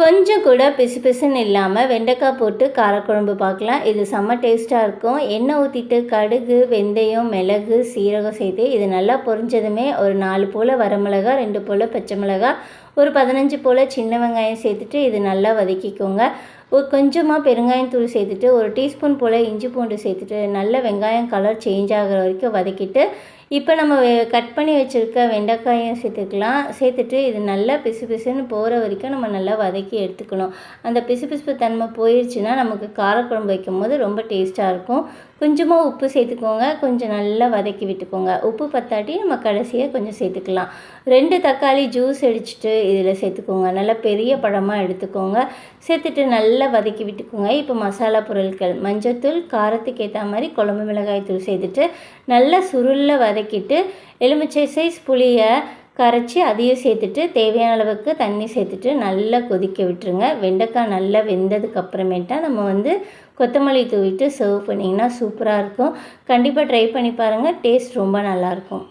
கொஞ்சம் கூட பிசு பிசுன்னு இல்லாமல் வெண்டைக்காய் போட்டு காரக்குழம்பு பார்க்கலாம். இது செம்ம டேஸ்ட்டாக இருக்கும். எண்ணெய் ஊற்றிட்டு கடுகு வெந்தயம் மிளகு சீரகம் சேர்த்து இது நல்லா பொரிஞ்சதுமே ஒரு நாலு போல் வரமிளகா ரெண்டு போல் பச்சை மிளகா ஒரு பதினஞ்சு போல் சின்ன வெங்காயம் சேர்த்துட்டு இது நல்லா வதக்கிக்கோங்க. ஒரு கொஞ்சமாக பெருங்காயம் தூள் சேர்த்துட்டு ஒரு டீஸ்பூன் போல் இஞ்சி பூண்டு சேர்த்துட்டு நல்ல வெங்காயம் கலர் சேஞ்ச் ஆகிற வரைக்கும் வதக்கிட்டு இப்போ நம்ம கட் பண்ணி வச்சுருக்க வெண்டைக்காயும் சேர்த்துக்கலாம். சேர்த்துட்டு இது நல்லா பிசு பிசுன்னு போகிற வரைக்கும் நம்ம நல்லா வதக்கி எடுத்துக்கணும். அந்த பிசு பிசுப்பு தன்மை போயிடுச்சுன்னா நமக்கு காரக்குழம்பு வைக்கும் போது ரொம்ப டேஸ்ட்டாக இருக்கும். கொஞ்சமாக உப்பு சேர்த்துக்கோங்க. கொஞ்சம் நல்லா வதக்கி விட்டுக்கோங்க. உப்பு பத்தாட்டி நம்ம கடைசியாக கொஞ்சம் சேர்த்துக்கலாம். ரெண்டு தக்காளி ஜூஸ் அடிச்சுட்டு இதில் சேர்த்துக்கோங்க. நல்லா பெரிய பழமாக எடுத்துக்கோங்க. சேர்த்துட்டு நல்லா வதக்கி விட்டுக்கோங்க. இப்போ மசாலா பொருட்கள் மஞ்சத்தூள் காரத்துக்கு ஏற்ற மாதிரி குழம்பு மிளகாய் தூள் சேர்த்துட்டு நல்லா சுருளில் வதக்கிட்டு எலுமிச்சை சைஸ் புளியை கரைச்சி அதையும் சேர்த்துட்டு தேவையான அளவுக்கு தண்ணி சேர்த்துட்டு நல்லா கொதிக்க விட்டுருங்க. வெண்டைக்காய் நல்லா வெந்ததுக்கு அப்புறமேட்டா நம்ம வந்து கொத்தமல்லி தூவிட்டு சர்வ் பண்ணிங்கன்னா சூப்பராக இருக்கும். கண்டிப்பாக ட்ரை பண்ணி பாருங்கள் டேஸ்ட் ரொம்ப நல்லாயிருக்கும்